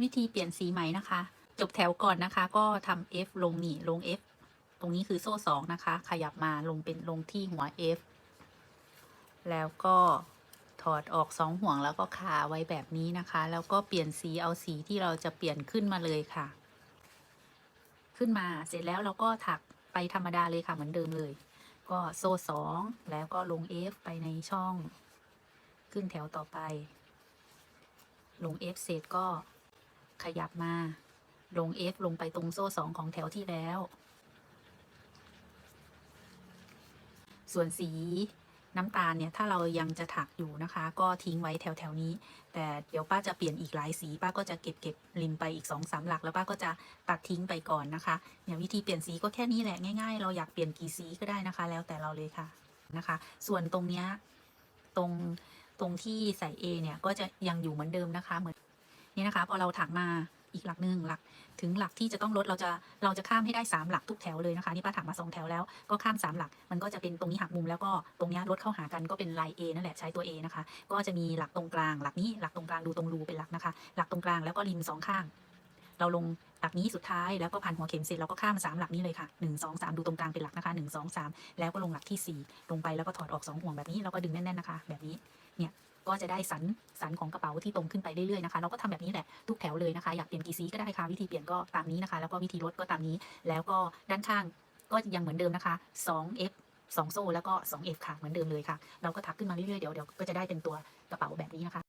วิธีเปลี่ยนสีไหมนะคะ จบแถวก่อนนะคะ ก็ทำ F ลงนี่ลง F ตรงนี้คือโซ่สองนะคะ ขยับมาลงเป็นลงที่หัว F แล้วก็ถอดออกสองห่วงแล้วก็คาไว้แบบนี้นะคะ แล้วก็เปลี่ยนสีเอาสีที่เราจะเปลี่ยนขึ้นมาเลยค่ะ ขึ้นมาเสร็จแล้วเราก็ถักไปธรรมดาเลยค่ะเหมือนเดิมเลย ก็โซ่สองแล้วก็ลง F ไปในช่อง ขึ้นแถวต่อไป ลง F เสร็จก็ ขยับมา ลง F ลงไปตรงโซ่สองของแถวที่แล้ว ส่วนสีน้ำตาลเนี่ย ถ้าเรายังจะถักอยู่นะคะ ก็ทิ้งไว้แถวแถวนี้ แต่เดี๋ยวป้าจะเปลี่ยนอีกหลายสี ป้าก็จะเก็บเก็บริมไปอีกสองสามหลัก แล้วป้าก็จะตัดทิ้งไปก่อนนะคะ เนี่ยวิธีเปลี่ยนสีก็แค่นี้แหละง่ายๆ เราอยากเปลี่ยนกี่สีก็ได้นะคะ แล้วแต่เราเลยค่ะนะคะ ส่วนตรงเนี้ยตรงตรงที่ใส่ A เนี่ย ก็จะยังอยู่เหมือนเดิมนะคะเหมือน นี่นะคะพอเราถักมาอีกหลักหนึ่งหลักถึงหลักที่จะต้องลดเราจะเราจะข้ามให้ได้สามหลักทุกแถวเลยนะคะนี่ป้าถักมาสองแถวแล้วก็ข้ามสามหลัก มันก็จะเป็นตรงนี้หักมุมแล้วก็ตรงนี้ลดเข้าหากันก็เป็นลาย A นั่นแหละใช้ตัว A นะคะ ก็จะมีหลักตรงกลาง หลักนี้หลักตรงกลางดูตรงรูเป็นหลักนะคะ หลักตรงกลางแล้วก็ริมสองข้าง เราลงหลักนี้สุดท้ายแล้วก็พันหัวเข็มเสร็จเราก็ข้ามสามหลักนี้เลยค่ะหนึ่งสองสามดูตรงกลางเป็นหลักนะคะหนึ่งสองสามแล้วก็ลงหลักที่สี่ลงไปแล้วก็ถอดออกสองห่วงแบบนี้แล้วก็ดึงแน่นๆนะคะ แบบนี้เนี่ย ก็จะได้สันสันของกระเป๋าที่ตรงขึ้นไปเรื่อยๆนะคะเราก็ทำแบบนี้แหละทุกแถวเลยนะคะ อยากเปลี่ยนกี่ซีก็ได้ค่ะวิธีเปลี่ยนก็ตามนี้นะคะ แล้วก็วิธีลดก็ตามนี้ แล้วก็ด้านข้างก็ยังเหมือนเดิมนะคะ 2f 2 โซ่แล้วก็ 2f ค่ะเหมือนเดิมเลยค่ะ เราก็ถักขึ้นมาเรื่อยๆเดี๋ยวเดี๋ยวก็จะได้เป็นตัวกระเป๋าแบบนี้นะคะ